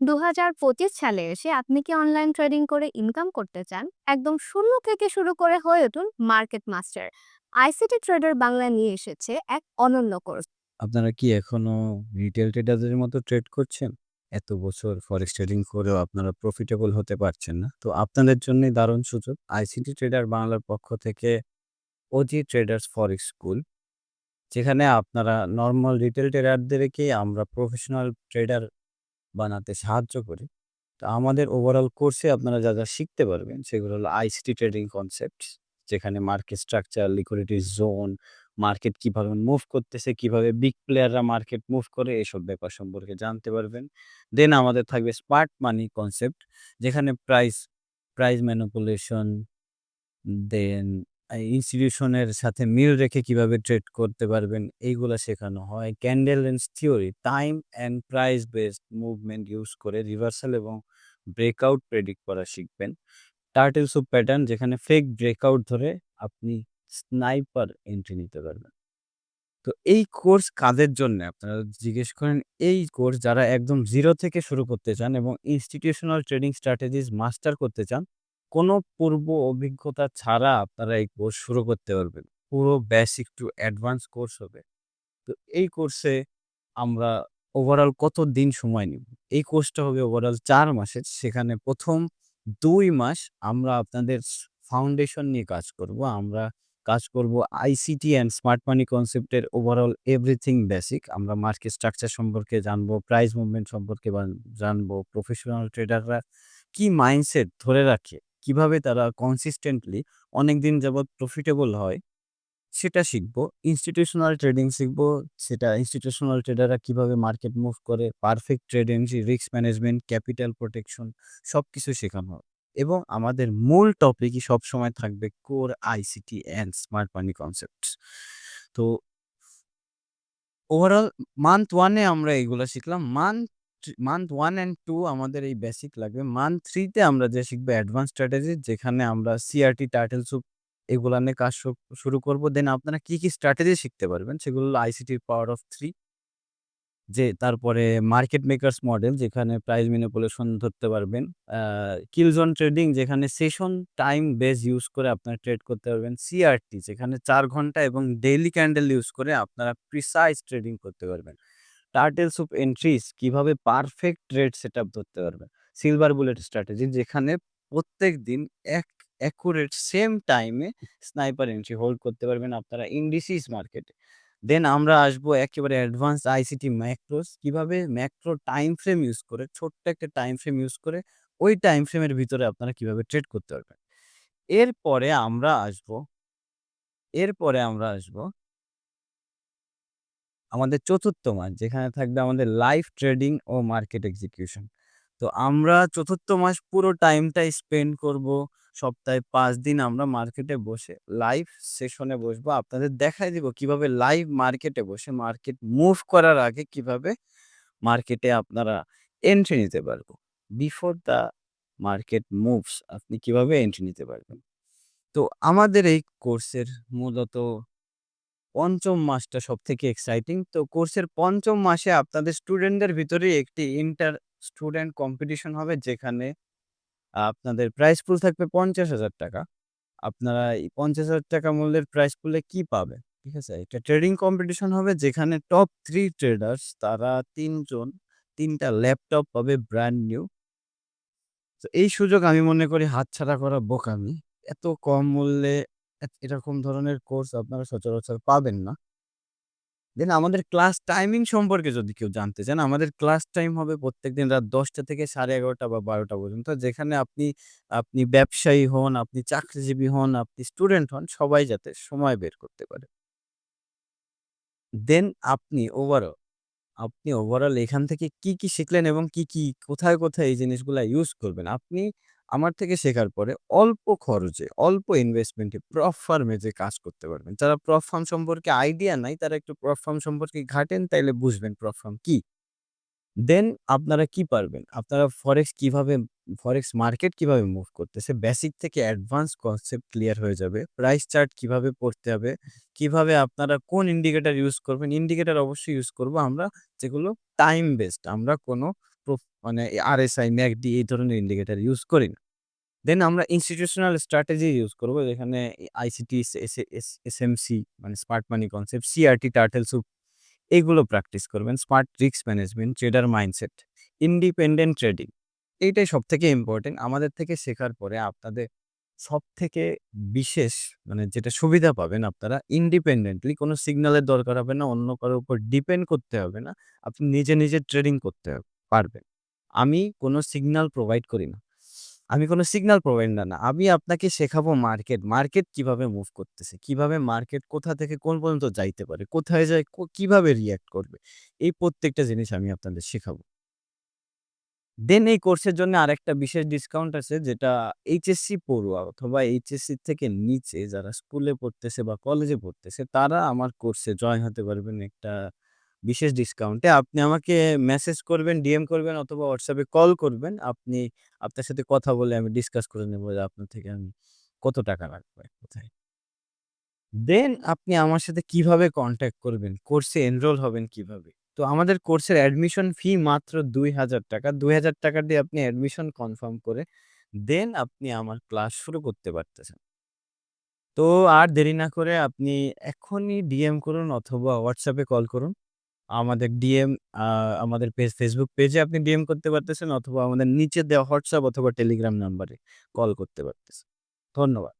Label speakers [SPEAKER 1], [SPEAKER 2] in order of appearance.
[SPEAKER 1] 2025 সালে এসে আপনি কি অনলাইন ট্রেডিং করে ইনকাম করতে চান? একদম শূন্য থেকে শুরু করে হয়ে উঠুন market master. ICT trader Bangla নিয়ে এসেছে এক অনন্য কোর্স।
[SPEAKER 2] আপনারা কি এখনও রিটেল ট্রেডারদের মতো ট্রেড করছেন? এত বছর ফরেক্স ট্রেডিং করেও আপনারা প্রফিটেবল হতে পারছেন না। তো আপনাদের জন্যই দারুণ সুযোগ। আইসিটি ট্রেডার বাংলার পক্ষ থেকে ওজি ট্রেডার্স ফরেক্স স্কুল। যেখানে আপনারা নরমাল রিটেল ট্রেডারদেরকেই আমরা প্রফেশনাল ট্রেডার বানাতে সাহায্য করি। তো আমাদের ওভারঅল কোর্সে আপনারা যা, যা শিখতে পারবেন সেগুলো হলো আইসিটি ট্রেডিং কনসেপ্ট যেখানে market structure, liquidity zone, market কীভাবে মুভ করতেছে, কীভাবে বিগ প্লেয়াররা মার্কেট মুভ করে এসব ব্যাপার সম্পর্কে জানতে পারবেন। দেন আমাদের থাকবে স্মার্ট মানি কনসেপ্ট যেখানে প্রাইস, প্রাইস ম্যানিপুলেশন দেন ইনস্টিটিউশনের সাথে মিল রেখে কীভাবে ট্রেড করতে পারবেন এইগুলা শেখানো হয়। Candle lens theory, time and price based movement use করে রিভার্সাল এবং ব্রেকআউট প্রেডিক্ট করা শিখবেন। টার্টেল সুপ প্যাটার্ন যেখানে ফেক ব্রেকআউট ধরে আপনি স্নাইপার এন্ট্রি নিতে পারবেন। তো এই কোর্স কাদের জন্যে? আপনারা জিজ্ঞেস করেন এই কোর্স যারা একদম জিরো থেকে শুরু করতে চান এবং ইনস্টিটিউশনাল ট্রেডিং স্ট্র্যাটেজিস মাস্টার করতে চান। কোনো পূর্ব অভিজ্ঞতা ছাড়া আপনারা এই কোর্স শুরু করতে পারবেন। পুরো বেসিক টু অ্যাডভান্স কোর্স হবে। তো এই কোর্সে আমরা ওভারঅল কত দিন সময় নিব? এই কোর্সটা হবে ওভারঅল চার মাসের। সেখানে ১ম ২ মাস আমরা আপনাদের ফাউন্ডেশন নিয়ে কাজ করব। আমরা কাজ করব আইসিটি অ্যান্ড স্মার্ট মানি কনসেপ্টের ওভারঅল এভরিথিং বেসিক। আমরা মার্কেট স্ট্রাকচার সম্পর্কে জানব, প্রাইস মুভমেন্ট সম্পর্কে জানব, প্রফেশনাল ট্রেডাররা কি মাইন্ডসেট ধরে রাখে, কীভাবে তারা কনসিস্টেন্টলি অনেকদিন যাবৎ প্রফিটেবল হয়, সেটা শিখব। ইনস্টিটিউশনাল ট্রেডিং শিখব। সেটা ইনস্টিটিউশনাল ট্রেডাররা কীভাবে মার্কেট মুভ করে, perfect trade risk management, capital protection সব কিছু শেখানো হবে। এবং আমাদের মূল টপিকই সবসময় থাকবে core ICT and smart money concepts. তো ওভারঅল মান্থ ওয়ানে আমরা এগুলা শিখলাম। Month month one and two আমাদের এই বেসিক লাগবে। মান্থ থ্রিতে আমরা যে শিখব অ্যাডভান্স স্ট্র্যাটেজি যেখানে আমরা সিআরটি, টাইটেল সুপ এগুলা নিয়ে কাজ শুরু করব। দেন আপনারা কি, কি স্ট্র্যাটেজি শিখতে পারবেন সেগুলো হলো আইসিটির পাওয়ার অফ থ্রি যে তারপরে মার্কেট মেকার্স মডেল যেখানে প্রাইস ম্যানিপুলেশন ধরতে পারবেন। কিলজন ট্রেডিং যেখানে সেশন টাইম বেস ইউজ করে আপনারা ট্রেড করতে পারবেন। সিআরটি যেখানে চার ঘণ্টা এবং ডেইলি ক্যান্ডেল ইউজ করে আপনারা প্রিসাইজ ট্রেডিং করতে পারবেন। টার্টেল সুপ এন্ট্রিস কীভাবে পারফেক্ট ট্রেড সেটআপ ধরতে পারবেন। সিলভার বুলেট স্ট্র্যাটেজি যেখানে প্রত্যেক দিন এক অ্যাকুরেট সেম টাইমে স্নাইপার এন্ট্রি হোল্ড করতে পারবেন আপনারা ইন্ডিসিস মার্কেটে। দেন আমরা আসব একেবারে অ্যাডভান্স আইসিটি ম্যাক্রোস কীভাবে ম্যাক্রো টাইম ফ্রেম ইউজ করে, ছোট্ট একটা টাইম ফ্রেম ইউজ করে ওই টাইম ফ্রেমের ভিতরে আপনারা কীভাবে ট্রেড করতে পারবেন। এরপরে আমরা আসব, এরপরে আমরা আসব আমাদের চতুর্থ মাস, যেখানে থাকবে আমাদের লাইভ ট্রেডিং ও মার্কেট এক্সিকিউশন। তো আমরা চতুর্থ মাস পুরো টাইমটাই স্পেন্ড করব। সপ্তাহে পাঁচ দিন আমরা মার্কেটে বসে লাইভ সেশনে বসবো। আপনাদের দেখাই দিব কীভাবে লাইভ মার্কেটে বসে মার্কেট মুভ করার আগে কীভাবে মার্কেটে আপনারা এন্ট্রি নিতে পারব। বিফোর দ্য মার্কেট মুভস আপনি কীভাবে এন্ট্রি নিতে পারবেন। তো আমাদের এই কোর্সের মূলত ৫ম মাসটা সব থেকে এক্সাইটিং। তো কোর্সের পঞ্চম মাসে আপনাদের স্টুডেন্টদের ভিতরেই একটি ইন্টার স্টুডেন্ট কম্পিটিশন হবে যেখানে আপনাদের প্রাইজ পুল থাকবে ৳৫০,০০০ আপনারা এই ৳৫০,০০০ মূল্যের প্রাইস পুলে কি পাবেন? ঠিক আছে? এটা ট্রেডিং কম্পিটিশন হবে যেখানে টপ থ্রি ট্রেডার্স তারা ৩ জন ৩ টা ল্যাপটপ পাবে ব্র্যান্ড নিউ। তো এই সুযোগ আমি মনে করি হাতছাড়া করা বোকামি। এত কম মূল্যে এরকম ধরনের কোর্স আপনারা সচরাচর পাবেন না। দেন আমাদের ক্লাস টাইমিং সম্পর্কে যদি কেউ জানতে চান, আমাদের ক্লাস টাইম হবে প্রত্যেকদিন রাত ১০টা থেকে ১১:৩০ বা ১২টা পর্যন্ত। যেখানে আপনি আপনি ব্যবসায়ী হন, আপনি চাকরিজীবী হন, আপনি স্টুডেন্ট হন সবাই যাতে সময় বের করতে পারে। দেন আপনি ওভারঅল আপনি ওভারঅল এখান থেকে কি, কি শিখলেন এবং কি, কি কোথায়, কোথায় এই জিনিসগুলা ইউজ করবেন। আপনি আমার থেকে শেখার পরে অল্প খরচে, অল্প ইনভেস্টমেন্টে প্রপ ফার্মে যে কাজ করতে পারবেন। যারা প্রপ ফার্ম সম্পর্কে আইডিয়া নাই তারা একটু প্রপ ফার্ম সম্পর্কে ঘাঁটেন তাইলে বুঝবেন প্রপ ফার্ম কি। দেন আপনারা কি পারবেন? আপনারা ফরেক্স কীভাবে ফরেক্স মার্কেট কীভাবে মুভ করতেছে বেসিক থেকে অ্যাডভান্স কনসেপ্ট ক্লিয়ার হয়ে যাবে। প্রাইস চার্ট কীভাবে পড়তে হবে, কীভাবে আপনারা কোন ইন্ডিকেটর ইউজ করবেন। ইন্ডিকেটর অবশ্যই ইউজ করব আমরা যেগুলো টাইম বেসড আমরা কোনো প্রফ মানে আরএসআই, ম্যাকডি এই ধরনের ইন্ডিকেটার ইউজ করি না। দেন আমরা ইনস্টিটিউশনাল স্ট্র্যাটেজি ইউজ করব যেখানে আইসিটি, এসএমসি মানে smart money concept, CRT, turtle soup এইগুলো প্র্যাকটিস করবেন। Smart risk management, trader mindset, independent trading এইটাই সব থেকে ইম্পোর্টেন্ট। আমাদের থেকে শেখার পরে আপনাদের সবথেকে বিশেষ মানে যেটা সুবিধা পাবেন আপনারা ইন্ডিপেন্ডেন্টলি কোনো সিগন্যালের দরকার হবে না, অন্য কারও উপর ডিপেন্ড করতে হবে না। আপনি নিজে, নিজে ট্রেডিং করতে পারবেন। আমি কোনো সিগন্যাল প্রোভাইড করি না। আমি কোনো সিগন্যাল প্রোভাইডার না। আমি আপনাকে শেখাবো মার্কেট, মার্কেট কীভাবে মুভ করতেছে, কীভাবে মার্কেট কোথা থেকে কোন পর্যন্ত যাইতে পারে, কোথায় যায়, কীভাবে রিঅ্যাক্ট করবে। এই প্রত্যেকটা জিনিস আমি আপনাদের শেখাবো। দেন এই কোর্সের জন্য আরেকটা বিশেষ ডিসকাউন্ট আছে যেটা এইচএসসি পড়ুয়া অথবা এইচএসসি থেকে নিচে যারা স্কুলে পড়তেছে বা কলেজে পড়তেছে তারা আমার কোর্সে জয়েন হতে পারবেন একটা বিশেষ ডিসকাউন্টে। আপনি আমাকে মেসেজ করবেন, ডিএম করবেন অথবা হোয়াটসঅ্যাপে কল করবেন। আপনি আপনার সাথে কথা বলে আমি ডিসকাস করে নেব যে আপনার থেকে আমি কত টাকা রাখব কথায়। দেন আপনি আমার সাথে কীভাবে কনট্যাক্ট করবেন, কোর্সে এনরোল হবেন কীভাবে? তো আমাদের কোর্সের অ্যাডমিশন ফি মাত্র ৳২,০০০ ৳২,০০০ দিয়ে আপনি অ্যাডমিশন কনফার্ম করে দেন আপনি আমার ক্লাস শুরু করতে পারতেছেন। তো আর দেরি না করে আপনি এখনই ডিএম করুন অথবা হোয়াটসঅ্যাপে কল করুন। আমাদের ডিএম আমাদের পেজ ফেসবুক পেজে আপনি ডিএম করতে পারতেছেন অথবা আমাদের নিচে দেওয়া হোয়াটসঅ্যাপ অথবা টেলিগ্রাম নাম্বারে কল করতে পারতেছেন। ধন্যবাদ।